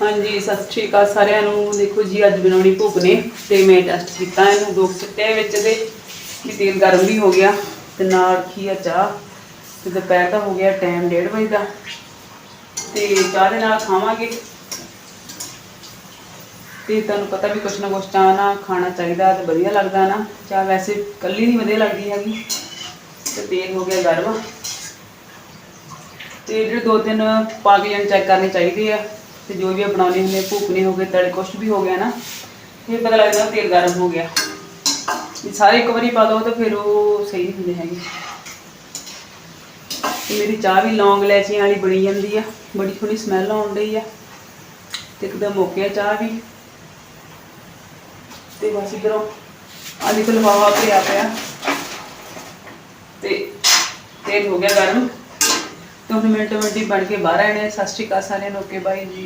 ਹਾਂਜੀ, ਸਤਿ ਸ਼੍ਰੀ ਅਕਾਲ ਸਾਰਿਆਂ ਨੂੰ। ਦੇਖੋ ਜੀ, ਅੱਜ ਬਣਾਉਣੀ ਭੁੱਖ ਨੇ ਤੇ ਮੈਂ ਟੈਸਟ ਕੀਤਾ ਇਹਨੂੰ ਦੋ ਕੁ ਸਿੱਟੇ ਵਿੱਚ ਦੇ ਕਿ ਤੇਲ ਗਰਮ ਵੀ ਹੋ ਗਿਆ ਤੇ ਨਾਲ ਰੱਖੀ ਆ ਚਾਹ। ਤੇ ਦੁਪਹਿਰ ਦਾ ਹੋ ਗਿਆ ਟਾਈਮ 1:30 ਵਜੇ ਦਾ। ਤੇ ਚਾਹ ਦੇ ਨਾਲ ਖਾਵਾਂਗੇ। ਤੇ ਤੁਹਾਨੂੰ ਪਤਾ ਵੀ ਕੁਛ ਨਾ ਕੁਛ ਚਾਹ ਨਾ ਖਾਣਾ ਚਾਹੀਦਾ ਤੇ ਵਧੀਆ ਲੱਗਦਾ ਨਾ। ਚਾਹ ਵੈਸੇ ਕੱਲੀ ਨਹੀਂ ਵਧੀਆ ਲੱਗਦੀ ਹੈਗੀ। ਤੇ ਤੇਲ ਹੋ ਗਿਆ ਗਰਮ। ਤੇ ਜਿਹੜੇ ਦੋ ਤਿੰਨ ਪਾ ਕੇ ਜਨ ਚੈੱਕ ਕਰਨੇ ਚਾਹੀਦੇ ਆ। ਤੇ ਜੋ ਵੀ ਬਣਾਉਣੇ ਹੁੰਦੇ ਭੁੱਖ ਨਹੀਂ ਹੋ ਗਏ ਤਲੇ ਕੁਛ ਵੀ ਹੋ ਗਿਆ ਨਾ, ਫਿਰ ਪਤਾ ਲੱਗਦਾ ਤੇਲ ਗਰਮ ਹੋ ਗਿਆ। ਸਾਰੇ ਇੱਕ ਵਾਰੀ ਪਾ ਦੋ ਤਾਂ ਫਿਰ ਉਹ ਸਹੀ ਹੁੰਦੇ ਹੈਗੇ। ਤੇ ਮੇਰੀ ਚਾਹ ਵੀ ਲੌਂਗ ਲੈਚੀਆਂ ਵਾਲੀ ਬਣੀ ਜਾਂਦੀ ਆ, ਬੜੀ ਸੋਹਣੀ ਸਮੈਲ ਆਉਣ ਡਈ ਆ। ਤੇ ਇੱਕਦਮ ਮੁੱਕਿਆ ਚਾਹ ਵੀ। ਤੇ ਬਸ ਇਧਰੋਂ ਆ ਦੇਖੋ ਲਫਾਫਾ ਪਿਆ ਪਿਆ। ਤੇ ਤੇਲ ਹੋ ਗਿਆ ਗਰਮ। ਤੋਂ ਮਿੰਟ ਮਿੰਟੀ ਬਣ ਕੇ ਬਾਹਰ ਆਣੇ ਸਤਿ ਸ਼੍ਰੀ ਅਕਾਲ ਸਾਰਿਆਂ ਨੂੰ, ਓਕੇ ਬਾਈ ਜੀ।